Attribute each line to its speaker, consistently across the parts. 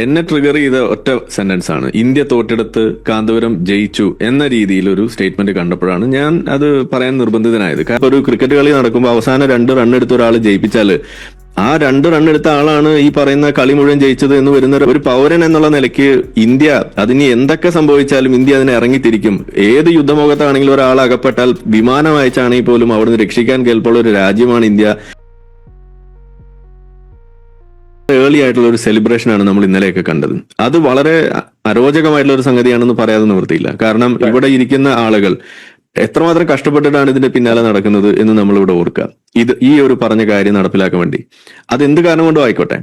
Speaker 1: എന്നെ ട്രിഗർ ചെയ്ത ഒറ്റ സെന്റൻസ് ആണ്. ഇന്ത്യ തോറ്റെടുത്ത് കാന്തപുരം ജയിച്ചു എന്ന രീതിയിൽ ഒരു സ്റ്റേറ്റ്മെന്റ് കണ്ടപ്പോഴാണ് ഞാൻ അത് പറയാൻ നിർബന്ധിതനായത്. കാരണം ഒരു ക്രിക്കറ്റ് കളി നടക്കുമ്പോൾ അവസാന രണ്ട് റൺ എടുത്ത ഒരാൾ ജയിപ്പിച്ചാൽ ആ രണ്ട് റൺ എടുത്ത ആളാണ് ഈ പറയുന്ന കളി മുഴുവൻ ജയിച്ചത് എന്ന് വരുന്ന ഒരു പൗരൻ എന്നുള്ള നിലയ്ക്ക് ഇന്ത്യ അതിന് എന്തൊക്കെ സംഭവിച്ചാലും ഇന്ത്യ അതിനെ ഇറങ്ങിത്തിരിക്കും. ഏത് യുദ്ധമുഖത്താണെങ്കിലും ഒരാൾ അകപ്പെട്ടാൽ വിമാനം അയച്ചാണെങ്കിൽ പോലും അവിടുന്ന് രക്ഷിക്കാൻ കേൾപ്പുള്ള ഒരു രാജ്യമാണ് ഇന്ത്യ. ഏർലി ആയിട്ടുള്ള ഒരു സെലിബ്രേഷൻ ആണ് നമ്മൾ ഇന്നലെയൊക്കെ കണ്ടത്. അത് വളരെ അരോചകമായിട്ടുള്ള ഒരു സംഗതിയാണെന്ന് പറയാതെ നിവൃത്തിയില്ല. കാരണം ഇവിടെ ഇരിക്കുന്ന ആളുകൾ എത്രമാത്രം കഷ്ടപ്പെട്ടിട്ടാണ് ഇതിന്റെ പിന്നാലെ നടക്കുന്നത് എന്ന് നമ്മൾ ഇവിടെ ഓർക്കുക. ഇത് ഈ ഒരു പറഞ്ഞ കാര്യം നടപ്പിലാക്കാൻ വേണ്ടി. അത് എന്ത് കാരണം കൊണ്ടും ആയിക്കോട്ടെ.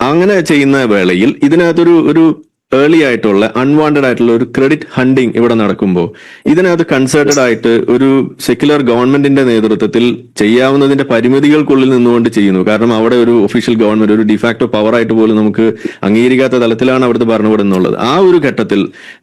Speaker 1: അങ്ങനെ ചെയ്യുന്ന വേളയിൽ ഇതിനകത്തൊരു ഒരു ഏർലി ആയിട്ടുള്ള അൺവാണ്ടഡ് ആയിട്ടുള്ള ഒരു ക്രെഡിറ്റ് ഹണ്ടിങ് ഇവിടെ നടക്കുമ്പോൾ ഇതിനകത്ത് കൺസേർട്ടഡ് ആയിട്ട് ഒരു സെക്യുലർ ഗവൺമെന്റിന്റെ നേതൃത്വത്തിൽ ചെയ്യാവുന്നതിന്റെ പരിമിതികൾക്കുള്ളിൽ നിന്നുകൊണ്ട് ചെയ്യുന്നു. കാരണം അവിടെ ഒരു ഒഫീഷ്യൽ ഗവൺമെന്റ് ഒരു ഡിഫാക്ടോ പവർ ആയിട്ട് പോലും നമുക്ക് അംഗീകരിക്കാത്ത തലത്തിലാണ് അവിടുത്തെ ഭരണകൂടം എന്നുള്ളത് ആ ഒരു ഘട്ടത്തിൽ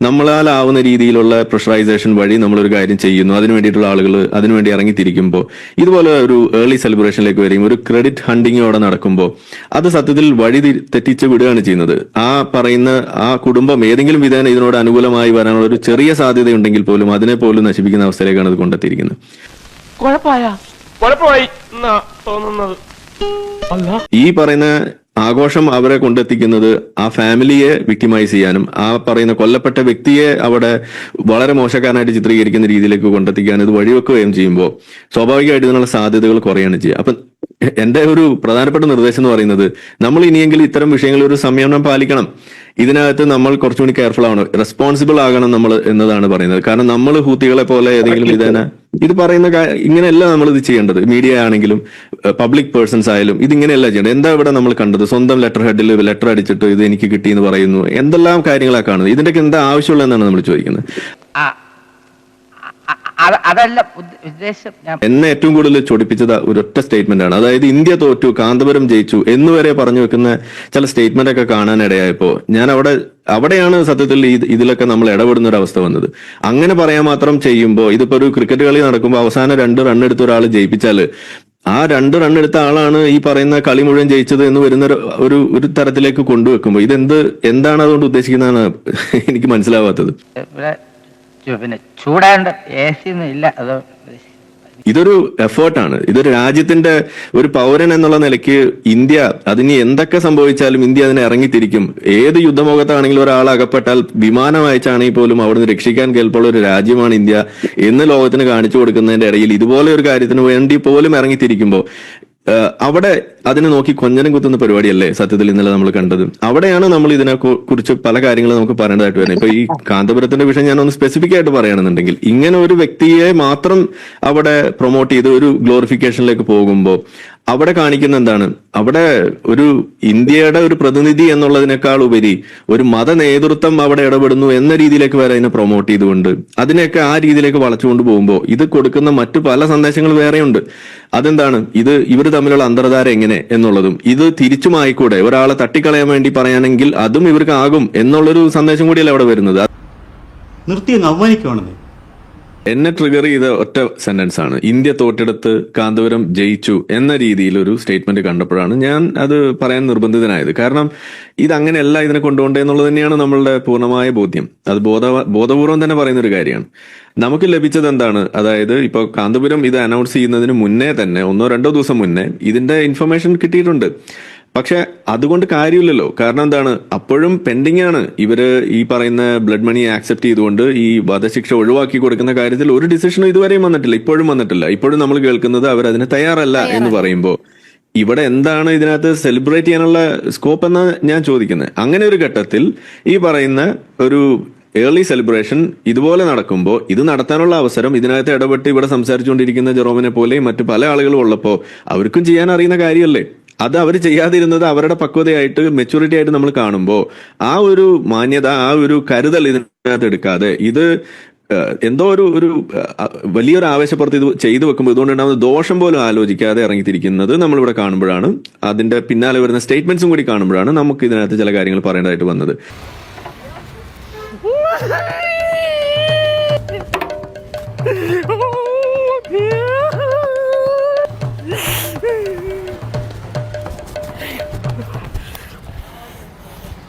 Speaker 1: നമ്മളാൽ ആവുന്ന രീതിയിലുള്ള പ്രഷറൈസേഷൻ വഴി നമ്മളൊരു കാര്യം ചെയ്യുന്നു. അതിനു വേണ്ടിയിട്ടുള്ള ആളുകൾ അതിനുവേണ്ടി ഇറങ്ങിത്തിരിക്കുമ്പോൾ ഇതുപോലെ ഒരു ഏർലി സെലിബ്രേഷനിലേക്ക് വരികയും ഒരു ക്രെഡിറ്റ് ഹണ്ടിങ് അവിടെ നടക്കുമ്പോൾ അത് സത്യത്തിൽ വഴി തെറ്റിച്ച് വിടുകയാണ് ചെയ്യുന്നത്. ആ പറയുന്ന ആ കുടുംബം ഏതെങ്കിലും വിധേന ഇതിനോട് അനുകൂലമായി വരാനുള്ള ഒരു ചെറിയ സാധ്യത ഉണ്ടെങ്കിൽ പോലും അതിനെ പോലും നശിപ്പിക്കുന്ന അവസ്ഥയിലേക്കാണ് ഇത് കൊണ്ടെത്തിയിരിക്കുന്നത്. ഈ പറയുന്ന ആഘോഷം അവരെ കൊണ്ടെത്തിക്കുന്നത് ആ ഫാമിലിയെ വിക്ടിമൈസ് ചെയ്യാനും ആ പറയുന്ന കൊല്ലപ്പെട്ട വ്യക്തിയെ അവിടെ വളരെ മോശക്കാരനായിട്ട് ചിത്രീകരിക്കുന്ന രീതിയിലേക്ക് കൊണ്ടെത്തിക്കാൻ ഇത് വഴിവെക്കുകയും ചെയ്യുമ്പോൾ സ്വാഭാവികമായിട്ട് ഇതിനുള്ള സാധ്യതകൾ കുറയാണ് ചെയ്യുക. അപ്പൊ എന്റെ ഒരു പ്രധാനപ്പെട്ട നിർദ്ദേശം എന്ന് പറയുന്നത് നമ്മൾ ഇനിയെങ്കിലും ഇത്തരം വിഷയങ്ങളിൽ ഒരു സംയമനം പാലിക്കണം. ഇതിനകത്ത് നമ്മൾ കുറച്ചുകൂടി കെയർഫുൾ ആവണം റെസ്പോൺസിബിൾ ആകണം നമ്മൾ എന്നതാണ് പറയുന്നത്. കാരണം നമ്മൾ ഹൂത്തികളെ പോലെ ഏതെങ്കിലും വിധേന ഇത് പറയുന്ന ഇങ്ങനെയല്ല നമ്മൾ ഇത് ചെയ്യേണ്ടത്. മീഡിയ ആണെങ്കിലും പബ്ലിക് പേഴ്സൺസ് ആയാലും ഇത് ഇങ്ങനെയല്ല ചെയ്യേണ്ടത്. എന്താ ഇവിടെ നമ്മൾ കണ്ടത്? സ്വന്തം ലെറ്റർ ഹെഡിൽ ലെറ്റർ അടിച്ചിട്ട് ഇത് എനിക്ക് കിട്ടി എന്ന് പറയുന്നു. എന്തെല്ലാം കാര്യങ്ങളാണ് കാണുന്നത്? ഇതിന്റെയൊക്കെ എന്താ ആവശ്യമുള്ളതെന്നാണ് നമ്മൾ ചോദിക്കുന്നത്.
Speaker 2: അതല്ല ഉദ്ദ- ഉദ്ദേശം
Speaker 1: എന്നെ ഏറ്റവും കൂടുതൽ ചൊടിപ്പിച്ചത് ഒരൊറ്റ സ്റ്റേറ്റ്മെന്റ് ആണ്. അതായത് ഇന്ത്യ തോറ്റു കാന്തപുരം ജയിച്ചു എന്ന് വരെ പറഞ്ഞു വെക്കുന്ന ചില സ്റ്റേറ്റ്മെന്റ് ഒക്കെ കാണാനിടയായപ്പോ ഞാൻ അവിടെ അവിടെയാണ് സത്യത്തിൽ ഇത് ഇതിലൊക്കെ നമ്മൾ ഇടപെടുന്ന ഒരു അവസ്ഥ വന്നത്. അങ്ങനെ പറയാൻ മാത്രം ചെയ്യുമ്പോൾ ഇതിപ്പോ ഒരു ക്രിക്കറ്റ് കളി നടക്കുമ്പോൾ അവസാനം രണ്ട് റൺ എടുത്ത ഒരാൾ ജയിപ്പിച്ചാൽ ആ രണ്ട് റൺ എടുത്ത ആളാണ് ഈ പറയുന്ന കളി മുഴുവൻ ജയിച്ചത് എന്ന് വരുന്ന ഒരു- ഒരു തരത്തിലേക്ക് കൊണ്ടുവെക്കുമ്പോൾ ഇതെന്ത് എന്താണ് അതുകൊണ്ട് ഉദ്ദേശിക്കുന്നതാണ് എനിക്ക് മനസ്സിലാവാത്തത്.
Speaker 2: പിന്നെ ചൂടാണ്ട് എ സി ഒന്നും ഇല്ല. അത്
Speaker 1: ഇതൊരു എഫേർട്ടാണ്. ഇതൊരു രാജ്യത്തിന്റെ ഒരു പൗരൻ എന്നുള്ള നിലയ്ക്ക് ഇന്ത്യ അതിന് എന്തൊക്കെ സംഭവിച്ചാലും ഇന്ത്യ അതിനെ ഇറങ്ങിത്തിരിക്കും. ഏത് യുദ്ധമുഖത്താണെങ്കിലും ഒരാൾ അകപ്പെട്ടാൽ വിമാനം അയച്ചാണെങ്കിൽ പോലും അവിടുന്ന് രക്ഷിക്കാൻ കേൾപ്പുള്ള ഒരു രാജ്യമാണ് ഇന്ത്യ എന്ന് ലോകത്തിന് കാണിച്ചു കൊടുക്കുന്നതിന്റെ ഇടയിൽ ഇതുപോലെ ഒരു കാര്യത്തിന് വേണ്ടി പോലും ഇറങ്ങിത്തിരിക്കുമ്പോൾ അവിടെ അതിനെ നോക്കി കൊഞ്ഞനം കുത്തുന്ന പരിപാടിയല്ലേ സത്യത്തിൽ ഇന്നലെ നമ്മൾ കണ്ടത്? അവിടെയാണ് നമ്മൾ ഇതിനെ കുറിച്ച് പല കാര്യങ്ങളും നമുക്ക് പറയേണ്ടതായിട്ട് വരുന്നത്. ഇപ്പൊ ഈ കാന്തപുരത്തിന്റെ വിഷയം ഞാൻ ഒന്ന് സ്പെസിഫിക് ആയിട്ട് പറയുകയാണെന്നുണ്ടെങ്കിൽ ഇങ്ങനെ ഒരു വ്യക്തിയെ മാത്രം അവിടെ പ്രൊമോട്ട് ചെയ്ത് ഒരു ഗ്ലോറിഫിക്കേഷനിലേക്ക് പോകുമ്പോൾ അവിടെ കാണിക്കുന്ന എന്താണ്? അവിടെ ഒരു ഇന്ത്യയുടെ ഒരു പ്രതിനിധി എന്നുള്ളതിനേക്കാൾ ഉപരി ഒരു മത നേതൃത്വം അവിടെ ഇടപെടുന്നു എന്ന രീതിയിലേക്ക് വരെ അതിനെ പ്രൊമോട്ട് ചെയ്തുകൊണ്ട് അതിനെയൊക്കെ ആ രീതിയിലേക്ക് വളച്ചുകൊണ്ട് പോകുമ്പോൾ ഇത് കൊടുക്കുന്ന മറ്റു പല സന്ദേശങ്ങൾ വേറെയുണ്ട്. അതെന്താണ്? ഇത് ഇവർ തമ്മിലുള്ള അന്തർധാര എങ്ങനെ എന്നുള്ളതും ഇത് തിരിച്ചുമായിക്കൂടെ ഒരാളെ തട്ടിക്കളയാൻ വേണ്ടി പറയാനെങ്കിൽ അതും ഇവർക്ക് ആകും എന്നുള്ളൊരു സന്ദേശം കൂടിയല്ല അവിടെ വരുന്നത്?
Speaker 3: നിർത്തി അങ്ങ് അവമാനിക്കുവാണെന്നേ.
Speaker 1: എന്നെ ട്രിഗർ ചെയ്ത ഒറ്റ സെന്റൻസ് ആണ്. ഇന്ത്യ തോറ്റെടുത്ത് കാന്തപുരം ജയിച്ചു എന്ന രീതിയിൽ ഒരു സ്റ്റേറ്റ്മെന്റ് കണ്ടപ്പോഴാണ് ഞാൻ അത് പറയാൻ നിർബന്ധിതനായത്. കാരണം ഇത് അങ്ങനെയല്ല ഇതിനെ കൊണ്ടുപോകേണ്ടത് എന്നുള്ളത് തന്നെയാണ് നമ്മളുടെ പൂർണമായ ബോധ്യം. അത് ബോധ ബോധപൂർവം തന്നെ പറയുന്ന ഒരു കാര്യമാണ്. നമുക്ക് ലഭിച്ചത് എന്താണ്? അതായത് ഇപ്പൊ കാന്തപുരം ഇത് അനൗൺസ് ചെയ്യുന്നതിന് മുന്നേ തന്നെ ഒന്നോ രണ്ടോ ദിവസം മുന്നേ ഇതിന്റെ ഇൻഫർമേഷൻ കിട്ടിയിട്ടുണ്ട്. പക്ഷെ അതുകൊണ്ട് കാര്യമില്ലല്ലോ. കാരണം എന്താണ്? അപ്പോഴും പെൻഡിങ് ആണ് ഇവർ ഈ പറയുന്ന ബ്ലഡ് മണി ആക്സെപ്റ്റ് ചെയ്തുകൊണ്ട് ഈ വധശിക്ഷ ഒഴിവാക്കി കൊടുക്കുന്ന കാര്യത്തിൽ ഒരു ഡിസിഷനും ഇതുവരെയും വന്നിട്ടില്ല. ഇപ്പോഴും വന്നിട്ടില്ല. ഇപ്പോഴും നമ്മൾ കേൾക്കുന്നത് അവർ അതിന് തയ്യാറല്ല എന്ന് പറയുമ്പോൾ. ഇവിടെ എന്താണ് ഇതിനകത്ത് സെലിബ്രേറ്റ് ചെയ്യാനുള്ള സ്കോപ്പ് എന്ന് ഞാൻ ചോദിക്കുന്നത്. അങ്ങനെ ഒരു ഘട്ടത്തിൽ ഈ പറയുന്ന ഒരു ഏർലി സെലിബ്രേഷൻ ഇതുപോലെ നടക്കുമ്പോൾ ഇത് നടത്താനുള്ള അവസരം ഇതിനകത്ത് ഇടപെട്ട് ഇവിടെ സംസാരിച്ചുകൊണ്ടിരിക്കുന്ന ജെറോമിനെ പോലെയും മറ്റു പല ആളുകളും ഉള്ളപ്പോൾ അവർക്കും ചെയ്യാൻ അറിയുന്ന കാര്യമല്ലേ? അത് അവർ ചെയ്യാതിരുന്നത് അവരുടെ പക്വതയായിട്ട് മെച്ചൂരിറ്റി ആയിട്ട് നമ്മൾ കാണുമ്പോൾ ആ ഒരു മാന്യത ആ ഒരു കരുതൽ ഇതിനകത്ത് എടുക്കാതെ ഇത് എന്തോ ഒരു ഒരു വലിയൊരു ആവേശപ്പുറത്ത് ഇത് ചെയ്തു വെക്കുമ്പോൾ ഇതുകൊണ്ടുണ്ടാകുന്ന ദോഷം പോലും ആലോചിക്കാതെ ഇറങ്ങിത്തിരിക്കുന്നത് നമ്മളിവിടെ കാണുമ്പോഴാണ്. അതിന്റെ പിന്നാലെ വരുന്ന സ്റ്റേറ്റ്മെന്റ്സും കൂടി കാണുമ്പോഴാണ് നമുക്ക് ഇതിനകത്ത് ചില കാര്യങ്ങൾ പറയേണ്ടതായിട്ട് വന്നത്.
Speaker 4: ഓ